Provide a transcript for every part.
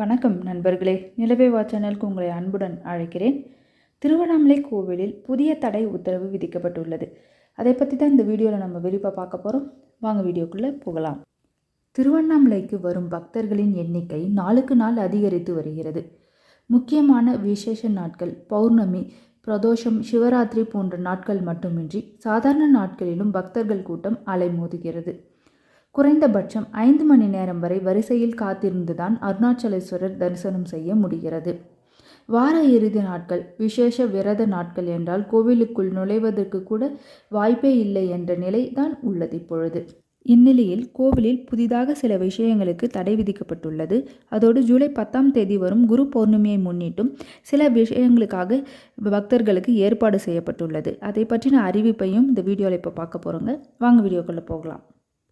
வணக்கம் நண்பர்களே. நிலவேவா சேனலுக்கு உங்களை அன்புடன் அழைக்கிறேன். திருவண்ணாமலை கோவிலில் புதிய தடை உத்தரவு விதிக்கப்பட்டுள்ளது. அதை பற்றி தான் இந்த வீடியோவில் நம்ம விரிவாக பார்க்க போகிறோம் வாங்க வீடியோக்குள்ளே போகலாம். திருவண்ணாமலைக்கு வரும் பக்தர்களின் எண்ணிக்கை நாளுக்கு நாள் அதிகரித்து வருகிறது. முக்கியமான விசேஷ நாட்கள் பௌர்ணமி பிரதோஷம் சிவராத்திரி போன்ற நாட்கள் மட்டுமின்றி சாதாரண நாட்களிலும் பக்தர்கள் கூட்டம் அலைமோதுகிறது. குறைந்தபட்சம் ஐந்து மணி நேரம் வரை வரிசையில் காத்திருந்துதான் அருணாச்சலேஸ்வரர் தரிசனம் செய்ய முடிகிறது. வார இறுதி நாட்கள் விசேஷ விரத நாட்கள் என்றால் கோவிலுக்குள் நுழைவதற்கு கூட வாய்ப்பே இல்லை என்ற நிலை தான் உள்ளது இப்பொழுது. இந்நிலையில் கோவிலில் புதிதாக சில விஷயங்களுக்கு தடை விதிக்கப்பட்டுள்ளது. அதோடு ஜூலை பத்தாம் தேதி வரும் குரு பௌர்ணமியை முன்னிட்டும் சில விஷயங்களுக்காக பக்தர்களுக்கு ஏற்பாடு செய்யப்பட்டுள்ளது. அதை பற்றின அறிவிப்பையும் இந்த வீடியோவில் இப்போ பார்க்க போகிறோங்க வாங்க வீடியோக்குள்ளே போகலாம்.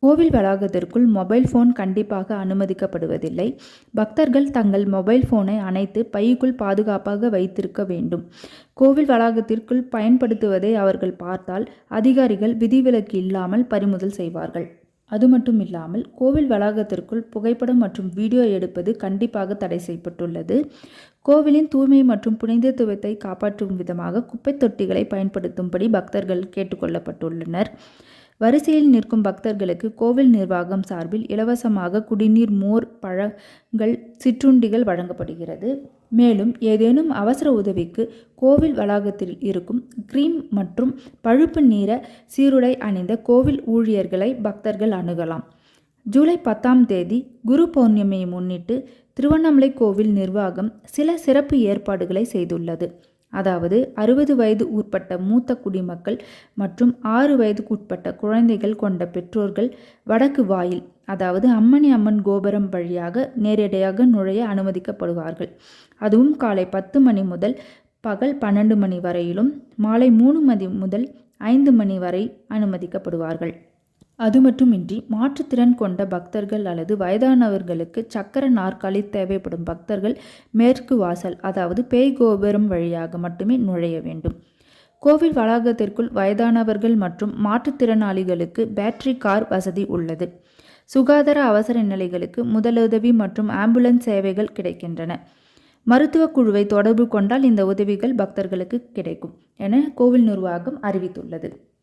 கோவில் வளாகத்திற்குள் மொபைல் ஃபோன் கண்டிப்பாக அனுமதிக்கப்படுவதில்லை. பக்தர்கள் தங்கள் மொபைல் ஃபோனை அணைத்து பைக்குள் பாதுகாப்பாக வைத்திருக்க வேண்டும். கோவில் வளாகத்திற்குள் பயன்படுத்துவதை அவர்கள் பார்த்தால் அதிகாரிகள் விதிவிலக்கு இல்லாமல் பறிமுதல் செய்வார்கள். அது மட்டும் இல்லாமல் கோவில் வளாகத்திற்குள் புகைப்படம் மற்றும் வீடியோ எடுப்பது கண்டிப்பாக தடை செய்யப்பட்டுள்ளது. கோவிலின் தூய்மை மற்றும் புனிதத்துவத்தை காப்பாற்றும் விதமாக குப்பைத் தொட்டிகளை பயன்படுத்தும்படி பக்தர்கள் கேட்டுக்கொள்ளப்பட்டுள்ளனர் வரிசையில் நிற்கும் பக்தர்களுக்கு கோவில் நிர்வாகம் சார்பில் இலவசமாக குடிநீர் மோர் பழங்கள் சிற்றுண்டிகள் வழங்கப்படுகிறது. மேலும் ஏதேனும் அவசர உதவிக்கு கோவில் வளாகத்தில் இருக்கும் கிரீம் மற்றும் பழுப்பு நிற சீருடை அணிந்த கோவில் ஊழியர்களை பக்தர்கள் அணுகலாம். ஜூலை பத்தாம் தேதி குரு பௌர்ணமியை முன்னிட்டு திருவண்ணாமலை கோவில் நிர்வாகம் சில சிறப்பு ஏற்பாடுகளை செய்துள்ளது. அதாவது அறுபது வயது உட்பட்ட மூத்த குடிமக்கள் மற்றும் ஆறு வயதுக்கு உட்பட்ட குழந்தைகள் கொண்ட பெற்றோர்கள் வடக்கு வாயில் அதாவது அம்மணி அம்மன் கோபுரம் வழியாக நேரடியாக நுழைய அனுமதிக்கப்படுவார்கள். அதுவும் காலை பத்து மணி முதல் பகல் பன்னெண்டு மணி வரையிலும் மாலை மூணு மணி முதல் ஐந்து மணி வரை அனுமதிக்கப்படுவார்கள். அது மட்டுமின்றி மாற்றுத்திறன் கொண்ட பக்தர்கள் அல்லது வயதானவர்களுக்கு சக்கர நாற்காலி தேவைப்படும் பக்தர்கள் மேற்கு வாசல் அதாவது பேய் கோபுரம் வழியாக மட்டுமே நுழைய வேண்டும். கோவில் வளாகத்திற்குள் வயதானவர்கள் மற்றும் மாற்றுத்திறனாளிகளுக்கு பேட்டரி கார் வசதி உள்ளது. சுகாதார அவசர நிலைகளுக்கு முதலுதவி மற்றும் ஆம்புலன்ஸ் சேவைகள் கிடைக்கின்றன. மருத்துவ குழுவை தொடர்பு கொண்டால் இந்த உதவிகள் பக்தர்களுக்கு கிடைக்கும் என கோவில் நிர்வாகம் அறிவித்துள்ளது.